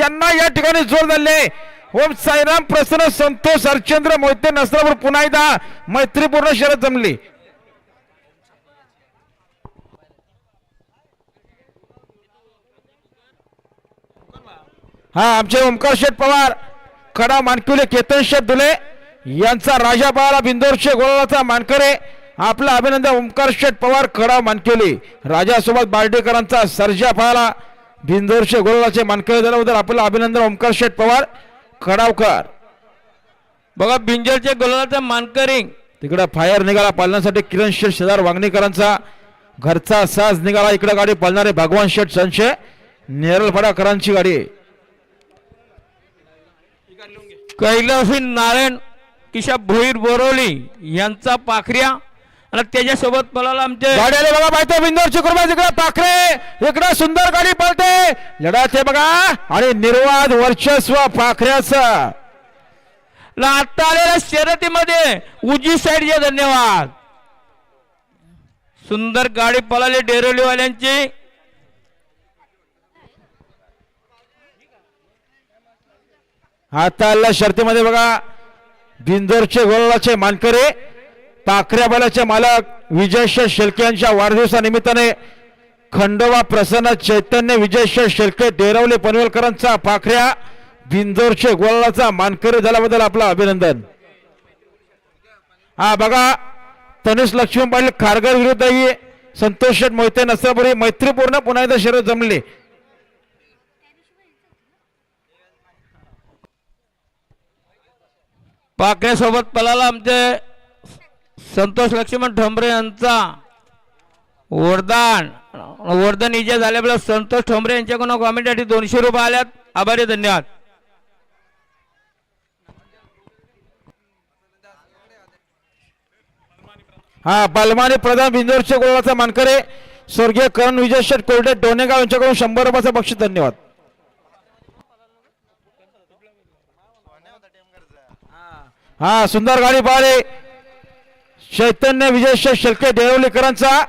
त्यांना या ठिकाणी जोर झाले ओम साईराम प्रसन्न संतोष हरचंद्र मोहिते नसरापूर पुन्हा एकदा मैत्रीपूर्ण शरद जमली. हा आमचे ओमकार शेठ पवार कडा मानकुले केतन शेठ दुले यांचा राजा पवार बिंदोरशे गोलाचा मानकरे आपला अभिनंदन ओमकार शेठ पवार कडा मानकुले राजासोबत बार्डेकरांचा सर्जा पाहाला बिंदोरशे गोलाचे मानकरे झाल्याबद्दल आपलं अभिनंदन ओमकार शेठ पवार खडावकर. बघा बिंजरच्या गोलाचा मानकरी. तिकडे फायर निघाला पालण्यासाठी किरण शेठ शेजार वांगणीकरांचा घरचा साज निघाला इकडे गाडी पालणारे भगवान शेठ संशय नेरलफडाकरांची गाडी. कैलासी नारायण किशा भोईर बोरवली यांचा पाखऱ्या. आणि त्याच्यासोबत पळाला आमचे गाडी आली बघा पाहतो बिंदोरची कुर्मा इकडे पाखरे इकडे सुंदर गाडी पळते लढत बघा आणि निर्वाद वर्चस्व पाखऱ्याचं. आता आलेल्या शर्यतीमध्ये उजी साईडचे धन्यवाद. सुंदर गाडी पळाली डेरोलीवाल्यांची. आता आलेल्या शर्तीमध्ये बघा बिंदोरचे गोलाचे मानकरे. पाखऱ्या बलाचे मालक विजयशेठ शेळके यांच्या वाढदिवसानिमित्ताने खंडोबा प्रसन्न चैतन्य विजयशेठ शेळके देरवले पनवेलकरांचा पाखऱ्या बिंदोरचे गोलाचा मानकरी झाल्याबद्दल आपलं अभिनंदन. हा बघा तनुष लक्ष्मी पाटील खारगर विरुद्धही संतोष शेठ मोहिते नसरापुरी मैत्रीपूर्ण पुन्हा एकदा शरीर जमली. पाखऱ्यासोबत पलाला आमचे संतोष लक्ष्मण ठोंबरे यांचा वरदान वरदान इजा झाल्यामुळे संतोष ठोंबरे यांच्याकडून कॉमेंटसाठी दोनशे रुपये आल्यात. आभारी धन्यवाद. हा बलमाने प्रधान बिंदोरचे गोळाचा मानकरे स्वर्गीय करण विजय शेठ कोरडे डोनेगाव यांच्याकडून शंभर रुपयाचा बक्षीस धन्यवाद. हा सुंदर गाडी पाहिले चैतन्य विजय शेळके डेरवलीकरांचा